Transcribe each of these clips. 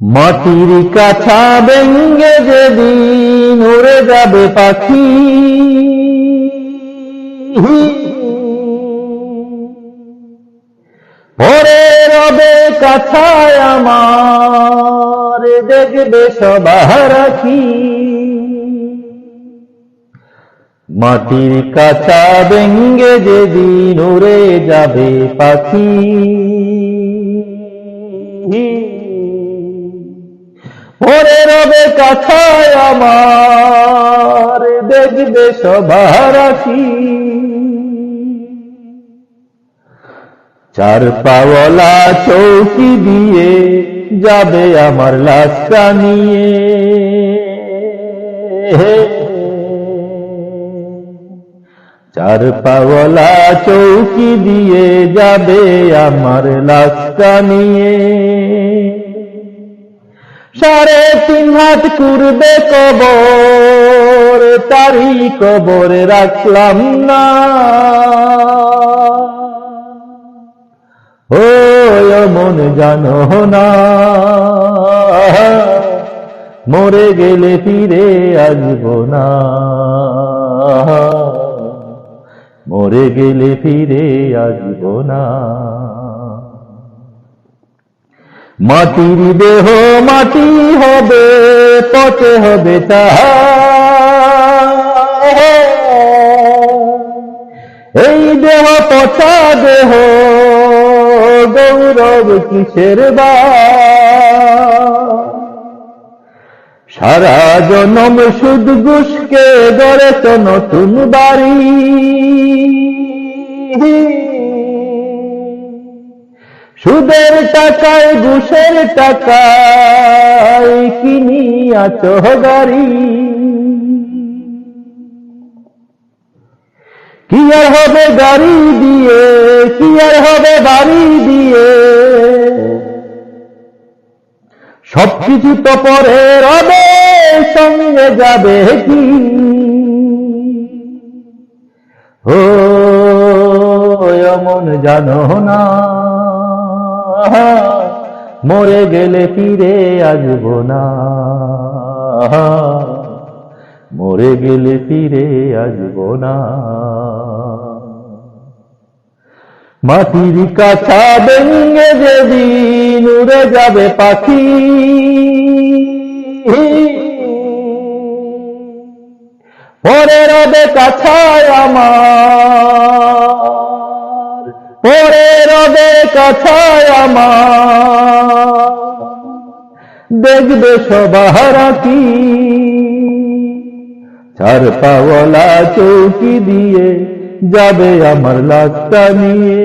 মাটির কাছা ব্যঙ্গে যেদিন উড়ে যাবে পাখি। পরে রবে কাছায় আমার, দেখবে সবার রাখি মাটির কাছা ব্যঙ্গে যেদিন উড়ে যাবে পাখি। পরে রবে কথায় আমার, দেখবে সবার রাখি চার পাওয়ালা চৌকি দিয়ে যাবে আমার লাশটা নিয়ে। চার পাওয়ালা চৌকি দিয়ে যাবে আমার লাশটা নিয়ে। সাড়ে তিন হাত করবে কবর তারি কবর রাখলাম না। মন জানো না, মরে গেলে ফিরে আসব না। মরে গেলে ফিরে আসব না। মাটির দেহ মাটি হবে, পচে হবে তাহা এই দেহ পচা দেহ, গৌরব কিসের বা? সারা জনম সুদ ঘুষকে গড়েছ নতুন বাড়ি। সুদের টাকায়, ঘুষের টাকায় কিনিয়াছ গাড়ি? কি আর হবে গাড়ি দিয়ে? কি আর হবে বাড়ি দিয়ে? সবকিছু তো পরে রবে সঙ্গে যাবে কি? ও, এমন জানো না। মরে গেলে ফিরে আসব না। মরে গেলে ফিরে আসব না। মাটির কাছা ভেঙে যেদিন উড়ে যাবে পাখি পরে রবে কাছায় আমার পরে রবে কাছায় আমার। দেখবে সবার কি? চার পাওয়ালা চৌকি দিয়ে যাবে আমার লাশটা নিয়ে।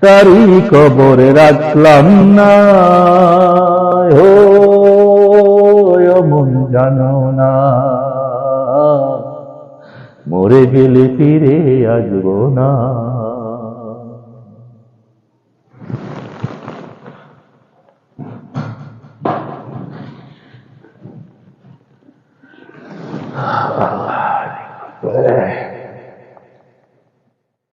তারি কবরে রাখলাম না। ও মন জানো না। মরে গেলে ফিরে আসব না।